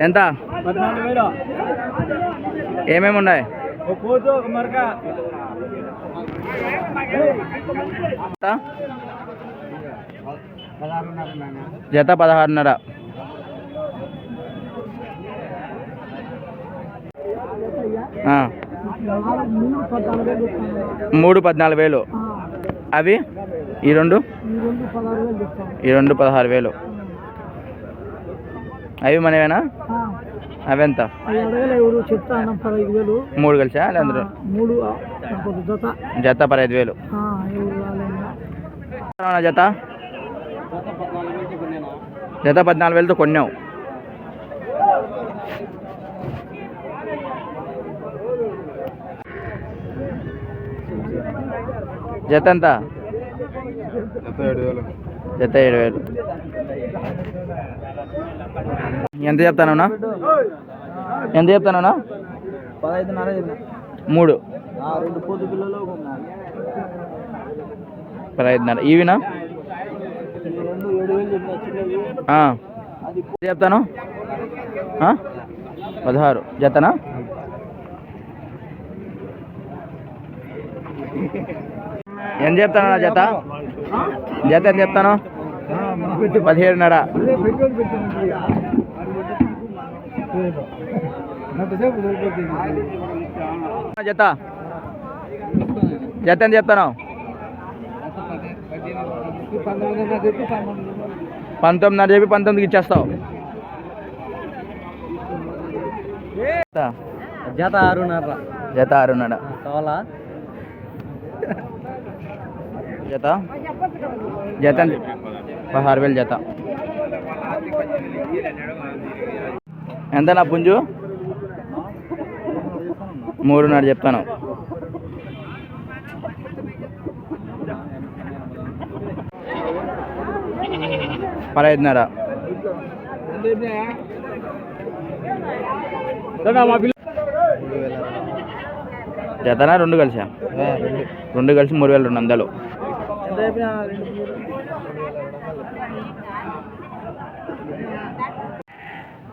ఎంత? ఏమేమి ఉన్నాయి? జత? పదహారున్నర. మూడు పద్నాలుగు వేలు. అవి? ఈ రెండు? ఈ రెండు పదహారు వేలు. అవి మనవేనా? అవి ఎంత? అడగలే ఎవరు చెప్తాను పదహైదు వేలు. మూడు కలిసా? లేదా మూడు జత. పదహైదు వేలు. జత? జత పద్నాలుగు వేలతో కొన్నావు. జత ఎంత? జత ఏడు వేలు. ఎంత చెప్తానన్నా? ఎంత చెప్తానన్నా? పదహైదున్నర. మూడు ఆ, రెండు పోతు పిల్లలు పదహైదున్నర ఇవినా ఈ చెప్తాను? పదహారు జతనా ఎంత చెప్తాను జత జత ఎంత చెప్తాను? పదిహేడున్నర. సరిపోతుంది నా జత. జత ఎంత చెప్తాను పంతొమ్మిదిన్నర చెప్పి పంతొమ్మిదికి ఇచ్చేస్తావు. జత. ఆరున్నర. జత ఆరున్నర. కావాలా జత. జత? పదహారు వేలు జత. ఎంత నా పుంజు? మూడున్నర చెప్తాను. పదహైదున్నర. జతనా? రెండు కలిసా? రెండు. కలిసి మూడు వేల రెండు వందలు ఎంత చెప్పినా రెండు మూడు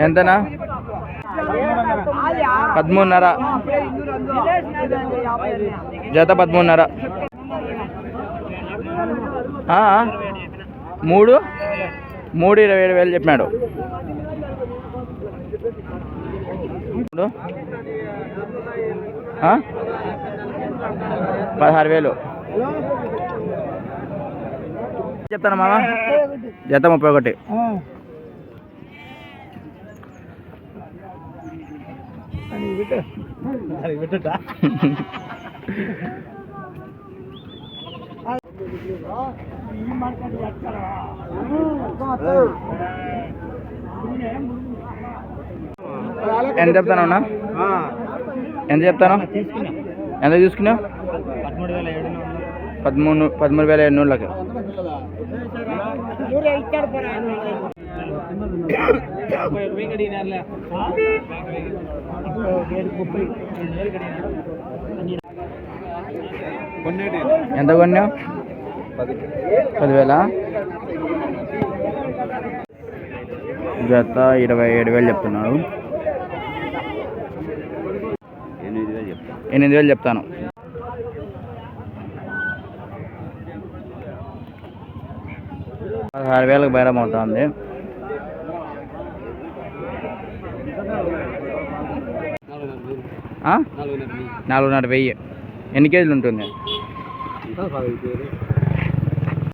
ఎంతనా? పదమూడున్నర జత పదమూడున్నర ఆ, మూడు? మూడు ఇరవై ఏడు వేలు చెప్పినాడు. పదహారు వేలు. చెప్తాను మామ జత ముప్పై ఒకటి. ఎంత చెప్తాను అన్న? ఎంత చెప్తాను? ఎంత చూసుకున్నావు పదమూడు పదమూడు వేల నూళ్ళకి ఎంత కొన్నావు? పదివేల? జత ఇరవై ఏడు వేలు చెప్తున్నాడు. ఎనిమిది వేలు చెప్తాను. పదహారు వేలకు బేరం అవుతుంది ఆ? నాలుగున్నర వెయ్యి ఎన్ని కేజీలు ఉంటుంది పదహైదు వేలు